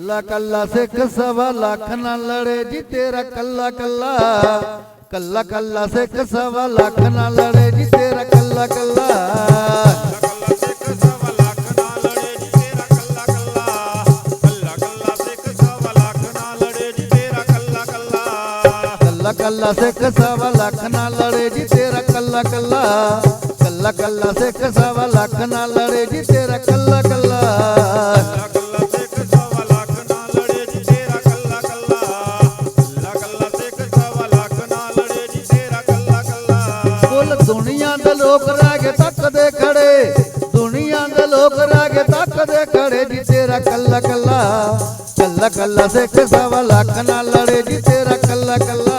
ਕੱਲਾ ਕੱਲਾ ਸਿੱਖ ਸਵਾ ਲੱਖ ਨਾਲ ਲੜੇ ਜੀ ਤੇਰਾ ਕੱਲਾ ਕੱਲਾ। ਕੱਲਾ ਕੱਲਾ ਸਿੱਖ ਸਵਾ ਲੱਖ ਨਾਲ ਲੜੇ ਜੀ ਤੇਰਾ ਕੱਲਾ ਕੱਲਾ। ਕੱਲਾ ਸਿੱਖ ਸਵਾ ਲੱਖ ਨਾਲ ਲੜੇ ਜੀ ਤੇਰਾ ਕੱਲਾ ਕੱਲਾ। ਕੱਲਾ ਕੱਲਾ ਸਿੱਖ ਸਵਾ ਲੱਖ ਨਾਲ ਲੜੇ ਜੀ ਤੇਰਾ ਕੱਲਾ ਕੱਲਾ। ਕੱਲਾ ਕੱਲਾ ਸਿੱਖ ਸਵਾ ਲੱਖ ਨਾਲ ਲੜੇ ਜੀ ਤੇਰਾ ਕੱਲਾ ਕੱਲਾ।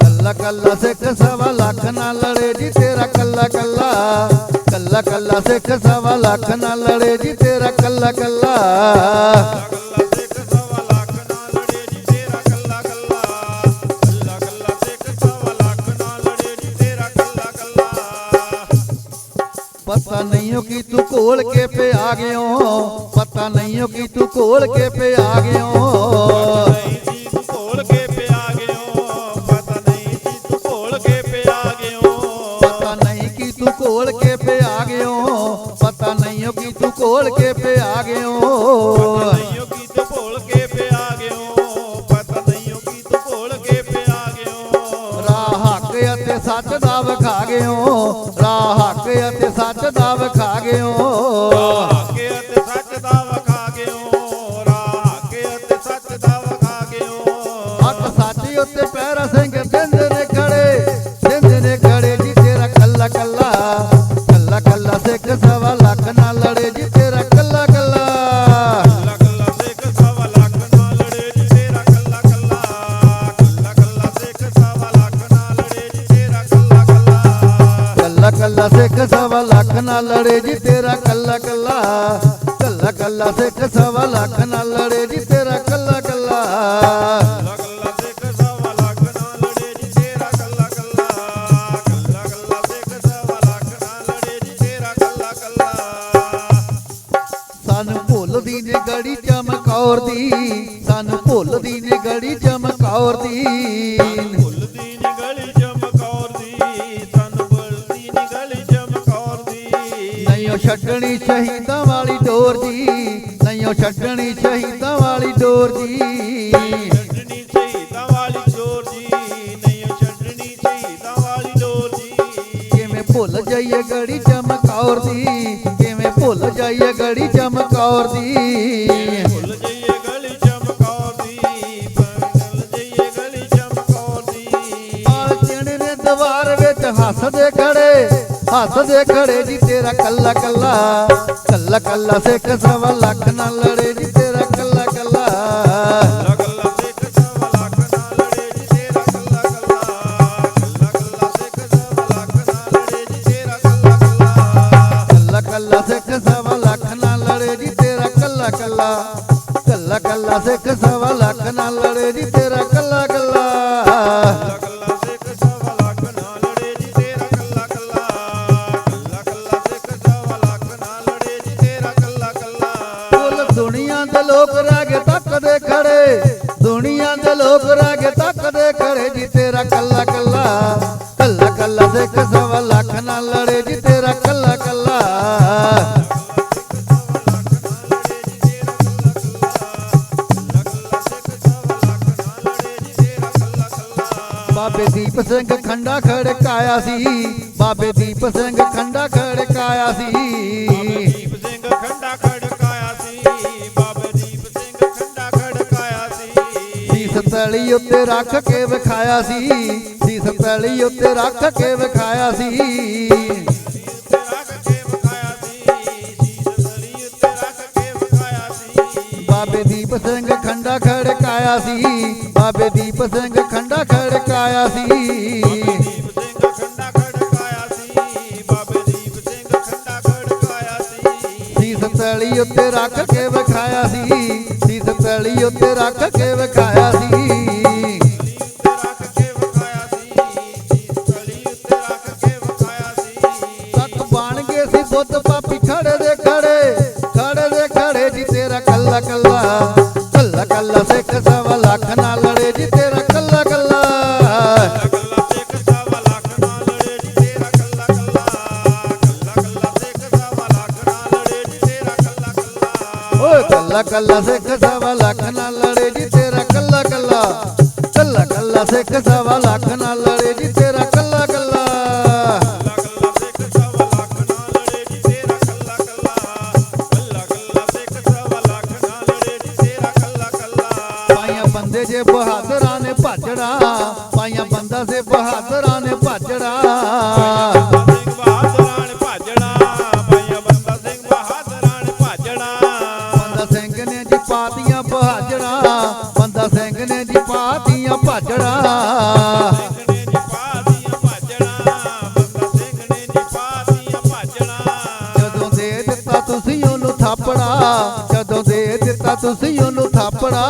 ਕੱਲਾ ਕੱਲਾ ਸਿੱਖ ਸਵਾ ਲੱਖ ਨਾਲ ਲੜੇ ਜੀ ਤੇਰਾ ਕੱਲਾ ਕੱਲਾ। ਕੱਲਾ ਕੱਲਾ ਸਿੱਖ ਸਵਾ ਲੱਖ ਨਾਲ ਲੜੇ ਜੀ ਤੇਰਾ ਕੱਲਾ ਕੱਲਾ। ਪਤਾ ਨਹੀਂ ਓ ਕਿ ਤੂੰ ਕੋਲ ਕੇ ਪੇ ਆ ਗਿਓ ਪਤਾ ਨਹੀਂ ਓ ਕਿ ਤੂੰ ਕੋਲ ਕੇ ਪਿਆ ਗਿਓ ਪਤਾ ਨਹੀਂ ਕੇ ਪਿਆ ਗਿਓ ਪਤਾ ਨਹੀਂ ਕਿ ਕੋਲ ਕੇ ਪੇ ਆ ਗਿਓ ਪਤਾ ਨਹੀਂ ਓ ਕਿ ਤੂੰ ਕੋਲ ਕੇ ਪੇ ਆ ਗਿਓ ਸੱਚ ਦਾ ਵਿਖਾ ਗਿਓ ਰਾਹ ਹੱਕ ਅਤੇ ਸੱਚ ਦਾ ਵਿਖਾ ਗਿਓ। ਰਾਹ ਕੇ ਅਤੇ ਕੱਲਾ ਸਿੱਖ ਸਵਾ ਲੱਖ ਨਾਲ ਲੜੇ ਜੀ ਤੇਰਾ ਕੱਲਾ ਕੱਲਾ। ਕੱਲਾ ਕੱਲਾ ਸਿੱਖ ਸਵਾ ਲੱਖ ਨਾਲ ਲੜੇ ਜੀ ਤੇਰਾ ਕੱਲਾ ਕੱਲਾ। ਛੱਡਣੀ ਸ਼ਹੀਦਾਂ ਵਾਲੀ ਡੋਰ ਜੀ। ਨਹੀਂ ਛੱਡਣੀ ਸ਼ਹੀਦਾਂ ਵਾਲੀ ਡੋਰ ਜੀ। ਭੁੱਲ ਜਾਈਏ ਗੜੀ ਚਮਕੌਰ ਦੀ। ਕਿਵੇਂ ਭੁੱਲ ਜਾਈਏ ਗੜੀ ਚਮਕੌਰ ਦੀ। ਭੁੱਲ ਜਾਈਏ ਗਲੀ ਚਮਕੌਰ ਦੀ। ਭੁੱਲ ਜਾਈਏ ਗਲੀ ਚਮਕੌਰ ਦੀ। ਆ ਚਿਹੜੇ ਨੇ ਦੀਵਾਰ ਵਿੱਚ ਹੱਸਦੇ ਖੜੇ। ਹੱਸਦੇ ਖੜੇ ਜੀ ਤੇਰਾ ਕੱਲਾ ਕੱਲਾ। ਕੱਲਾ ਕੱਲਾ ਸਿੱਖ ਸਵਾ ਲੱਖ ਨਾਲ ਲੜੇ ਜੀ ਤੇਰਾ ਕੱਲਾ ਕੱਲਾ। ਕੱਲਾ ਕੱਲਾ ਸਿੱਖ ਸਵਾ ਲੱਖ ਨਾਲ ਲੜੇ ਜੀ ਰਹਿ ਖੜੇ ਜੀ ਤੇਰਾ ਕੱਲਾ ਕੱਲਾ ਕੱਲਾ ਕੱਲਾ ਸਿੱਖ ਸਵਾ ਲੱਖ ਨਾਲ ਲੜੇ ਜੀ ਤੇਰਾ ਕੱਲਾ ਕੱਲਾ। ਬਾਬੇ ਦੀਪ ਸਿੰਘ ਖੰਡਾ ਖੜਕਾਇਆ ਸੀ, ਬਾਬੇ ਦੀਪ ਸਿੰਘ ਖੰਡਾ ਖੜਕਾਇਆ ਸੀ। ਸੀ ਸੀਸ ਉੱਤੇ ਰੱਖ ਕੇ ਵਿਖਾਇਆ ਸੀ। ਸੀਸ ਤਲੀ ਉੱਤੇ ਰੱਖ ਕੇ ਵਿਖਾਇਆ ਸੀ। ਬਾਬੇ ਦੀਪ ਸਿੰਘ ਖੰਡਾ ਖੜਕਾਇਆ ਸੀ। ਬਾਬੇ ਦੀਪ ਸਿੰਘ ਖੰਡਾ ਖੜਕਾਇਆ ਸੀ। ਬਾਬੇ ਦੀਪ ਸਿੰਘ ਖੰਡਾ ਤਲੀ ਉੱਤੇ ਰੱਖ ਕੇ ਵਿਖਾਇਆ ਸੀ। ਸੀਸ ਤਲੀ ਉੱਤੇ ਰੱਖ ਕੇ ਵਿਖਾਇਆ ਸੀ। ਕੱਲਾ ਕੱਲਾ ਸਿੱਖ ਸਵਾ ਲੱਖ ਨਾਲ ਲੜੇ ਜੀ ਤੇਰਾ ਕੱਲਾ ਕੱਲਾ। ਕੱਲਾ ਕੱਲਾ ਸਿੱਖ ਸਵਾ ਲੱਖ ਨਾਲ ਲੜੇ ਜੀ ਤੇਰਾ ਕੱਲਾ ਕੱਲਾ। ਪਾਇਆ ਬੰਦੇ ਜੇ ਬਹਾਦਰਾਂ ਨੇ ਭਾਜੜਾ ਪਾਇਆ ਬੰਦਾ ਸੇ ਬਹਾਦਰਾਂ ਨੇ ਭਾਜੜਾ। ਪਾਤੀਆਂ ਭਾਜੜਾ। ਜਦੋਂ ਦੇ ਦਿੱਤਾ ਤੁਸੀਂ ਉਹਨੂੰ ਥਾਪੜਾ ਜਦੋਂ ਦੇ ਦਿੱਤਾ ਤੁਸੀਂ ਉਹਨੂੰ ਥਾਪੜਾ।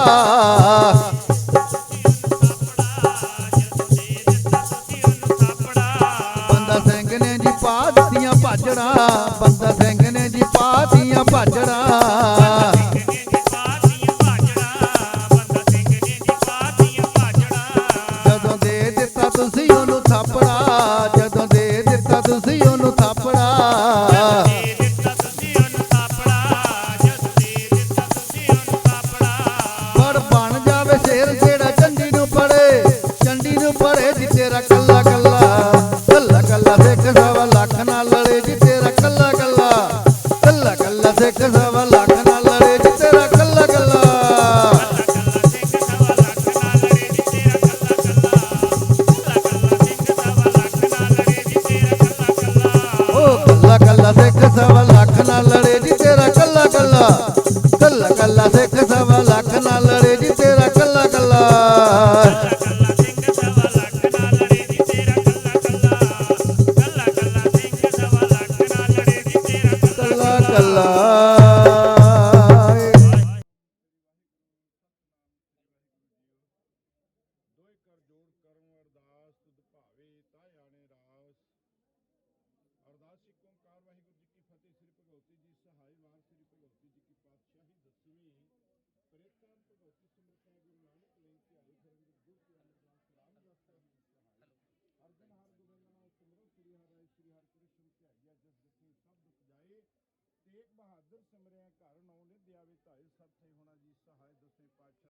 अर्जन बहादुर सिमरिया घर नौ निध्या विधाए सब थे होना जी सहाय दसवें पातशाह